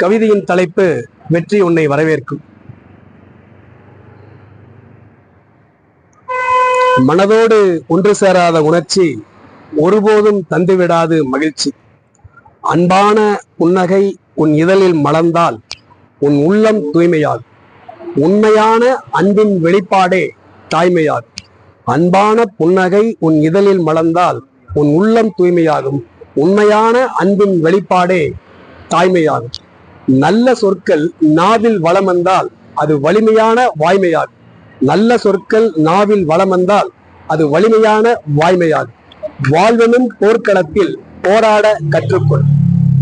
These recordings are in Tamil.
கவிதையின் தலைப்பு வெற்றி உன்னை வரவேற்கும். மனதோடு ஒன்று சேராத உணர்ச்சி ஒருபோதும் தந்துவிடாது மகிழ்ச்சி. அன்பான புன்னகை உன் இதழில் மலர்ந்தால் உன் உள்ளம் தூய்மையால். உண்மையான அன்பின் வெளிப்பாடே தாய்மையால். அன்பான புன்னகை உன் இதழில் மலர்ந்தால் உன் உள்ளம் தூய்மையாகும். உண்மையான அன்பின் வெளிப்பாடே தாய்மையாகும். நல்ல சொற்கள் நாவில் வளம் வந்தால் அது வலிமையான வாய்மையாகும் நல்ல சொற்கள் நாவில் வளம் வந்தால் அது வலிமையான வாய்மையாகும் வாழ்வெனும் போர்க்களத்தில் போராட கற்றுக்கொள்.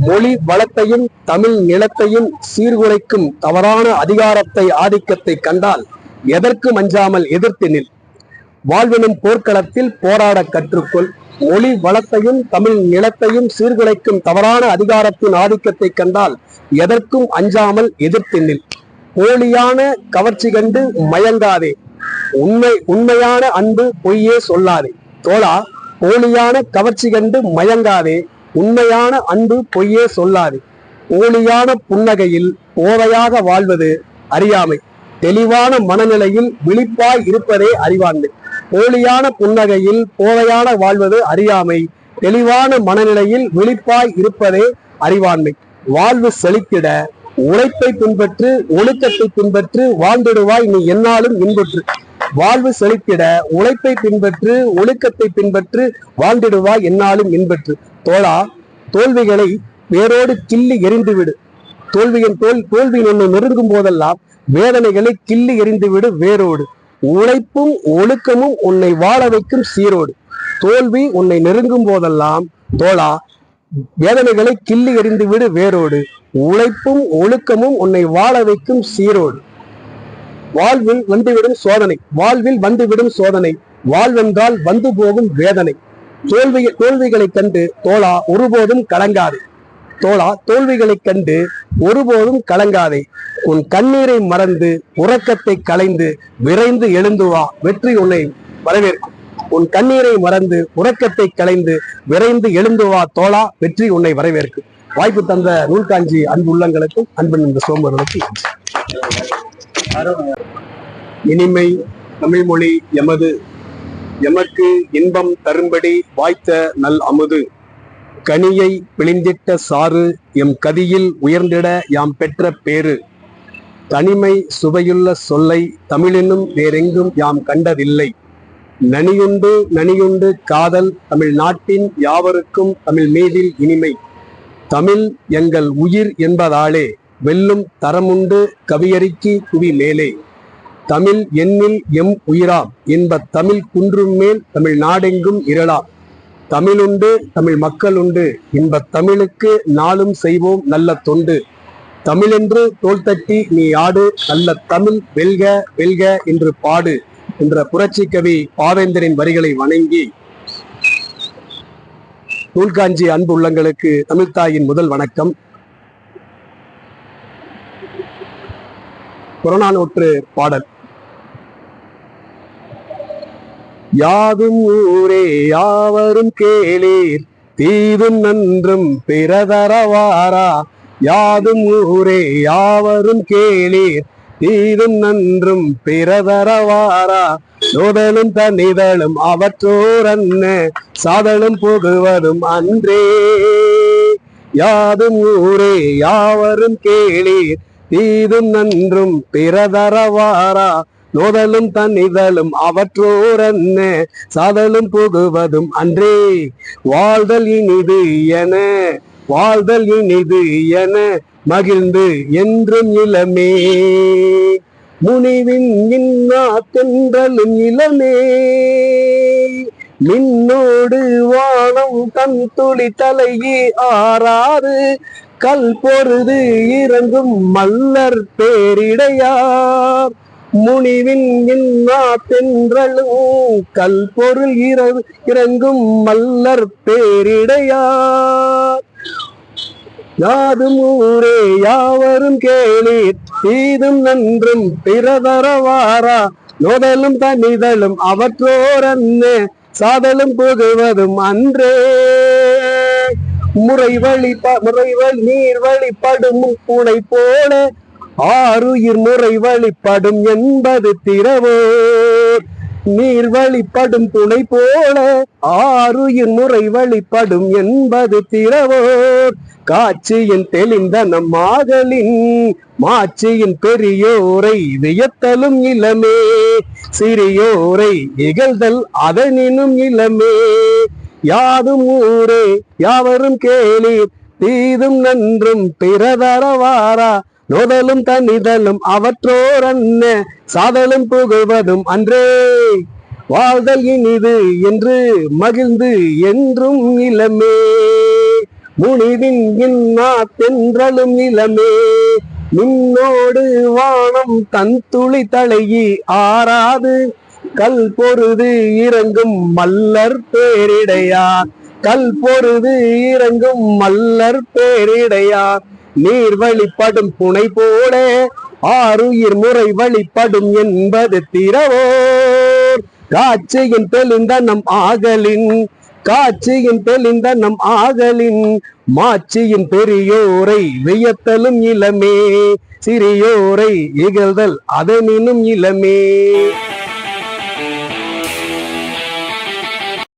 மொழி வளத்தையும் தமிழ் நிலத்தையும் சீர்குலைக்கும் தவறான அதிகாரத்தை ஆதிக்கத்தை கண்டால் எதற்கும் அஞ்சாமல் எதிர்த்து நில். வாழ்வினும் போர்க்களத்தில் போராட கற்றுக்கொள். மொழி வளத்தையும் தமிழ் நிலத்தையும் சீர்குலைக்கும் தவறான அதிகாரத்தின் ஆதிக்கத்தை கண்டால் எதற்கும் அஞ்சாமல் எதிர்த்து நில். போலியான கவர்ச்சி கண்டு மயங்காதே. உண்மை உண்மையான அன்பு பொய்யே சொல்லாதே. தோழா போலியான கவர்ச்சி கண்டு மயங்காதே. உண்மையான அன்பு பொய்யே சொல்லாதே. போலியான புன்னகையில் போதையாக வாழ்வது அறியாமை. தெளிவான மனநிலையில் விழிப்பாய் இருப்பதே அறிவாண்மை. போலியான புன்னகையில் போதையான வாழ்வது அறியாமை. தெளிவான மனநிலையில் விழிப்பாய் இருப்பதே அறிவாண்மை. வாழ்வு செழித்திட உழைப்பை பின்பற்று ஒழுக்கத்தை பின்பற்று வாழ்ந்திடுவாய் நீ என்னாலும் இன்புற்று. வாழ்வு செழித்திட உழைப்பை பின்பற்று ஒழுக்கத்தை பின்பற்று வாழ்ந்திடுவாய் என்னாலும் இன்பற்று. தோழா தோல்விகளை வேரோடு கிள்ளி எறிந்துவிடு. தோல்வியின் தோல் தோல்வியின் ஒன்று நெருங்கும் போதெல்லாம் வேதனைகளை கிள்ளி எரிந்துவிடு வேரோடு. உழைப்பும் ஒழுக்கமும் உன்னை வாழ வைக்கும் சீரோடு. தோல்வி உன்னை நெருங்கும் போதெல்லாம் தோழா வேதனைகளை கிள்ளி எறிந்து விடு வேரோடு. உழைப்பும் ஒழுக்கமும் உன்னை வாழ வைக்கும் சீரோடு. வாழ்வில் வந்துவிடும் சோதனை வாழ்வில் வந்துவிடும் சோதனை. வாழ்வென்றால் வந்து போகும் வேதனை. தோல்வி தோல்விகளைக் கண்டு தோழா ஒருபோதும் கலங்காது. தோழா தோல்விகளைக் கண்டு ஒருபோதும் கலங்காதே. உன் கண்ணீரை மறந்து உறக்கத்தை களைந்து விரைந்து எழுந்து வா வெற்றி உன்னை வரவேற்கும். உன் கண்ணீரை மறந்து உறக்கத்தை களைந்து விரைந்து எழுந்து வா தோழா வெற்றி உன்னை வரவேற்கும். வாய்ப்பு தந்த நூல்காஞ்சி அன்பு உள்ளங்களுக்கும் அன்பு இந்த சோம்பர்களுக்கும் இனிமை தமிழ்மொழி எமது. எமக்கு இன்பம் தரும்படி வாய்த்த நல் அமுது. கனியை பிழிந்திட்ட சாறு எம் கதியில் உயர்ந்திட யாம் பெற்ற பேரு தனிமை சுவையுள்ள சொல்லை தமிழெனும் வேறெங்கும் யாம் கண்டதில்லை. நனியுண்டு நனியுண்டு காதல் தமிழ் நாட்டின் யாவருக்கும் தமிழ் மீதில் இனிமை. தமிழ் எங்கள் உயிர் என்பதாலே வெல்லும் தரமுண்டு கவியறிக்கு குவி மேலே. தமிழ் எண்ணில் எம் உயிராம் என்ப தமிழ் குன்றும் மேல் தமிழ் நாடெங்கும் இரளாம் தமிழுண்டு தமிழ் மக்கள் உண்டு இன்ப தமிழுக்கு நாளும் செய்வோம் நல்ல தொண்டு. தமிழென்று தோல் தட்டி நீ ஆடு நல்ல தமிழ் வெல்க வெல்க என்று பாடு என்ற புரட்சி கவி பாவேந்தரின் வரிகளை வணங்கி நூல்காஞ்சி அன்பு உள்ளங்களுக்கு தமிழ்தாயின் முதல் வணக்கம். புறநானூற்று பாடல். யாதும் ஊரே யாவரும் கேளீர். தீதும் நன்றும் பிறதரவாரா. யாதும் ஊரே யாவரும் கேளீர். தீதும் நன்றும் பிறதரவாரா. நோதலும் தனிதழும் அவற்றோர் அன்ன சாதலும் புகுவதும் அன்றே. யாதும் ஊரே யாவரும் கேளீர். தீதும் நன்றும் பிறதரவாரா. நோதலும் தன்னிதழும் அவற்றோரன்ன சாதலும் புகுவதும் அன்றே. வாழ்தல் இனிது என வாழ்தல் இனிது என மகிழ்ந்து என்றும் இளமே. முனிவின் இன்னா தென்றலும் இளமே. மின்னோடு வானம் தன் துளி தலையே ஆறாறு கல் பொருது இறங்கும் மல்லர் பேரிடையார். முனிவின் இன்னா தென்றலும் கல் பொருள் இற- இறங்கும் மல்லர் பேரிடையார். யாதும் ஊரே யாவரும் கேளீர் தீதும் நன்றும் பிறதரவாரா. நோதலும் தனிதலும் அவற்றோரன்னே சாதலும் புகுவதும் அன்றே. முறை வழி முறை வழி நீர் வழிபடும் புனை போல ஆறுயிர் முறை வழிபடும் என்பது திறவோர். நீர் வழிபடும் துணை போல ஆறுயிர் முறை வழிபடும் என்பது திறவோர். காட்சியின் தெளிந்த நம் மாதலின் மாட்சியின் பெரியோரை வியத்தலும் இளமே. சிறியோரை இகழ்தல் அதனினும் இளமே. யாதும் ஊரே யாவரும் கேளீர் தீதும் நன்றும் பிறதரவாரா. நோதலும் தனிதலும் அவற்றோர் சாதலும் புகழ்வதும் அன்றே. வாழ்தல் இனிது என்று மகிழ்ந்து என்றும் இளமே முனிவின் இன்னா தென்றலும் இளமே மின்னோடு வானம் தன் துளி தலையி ஆறாது. கல் பொருது இறங்கும் மல்லர் பேரிடையார் கல் பொருது இறங்கும் மல்லர் பேரிடையார் நீர் வழிபடும் புனை போல ஆறுயிர் முறை வழிபடும் என்பது திறவோர். காட்சியின் தெளிந்த நம் ஆகலின் காட்சியின் தெளிந்த நம் ஆகலின் மாட்சியின் பெரியோரை வியத்தலும் இளமே சிறியோரை இகழ்தல் அதனினும் இளமே.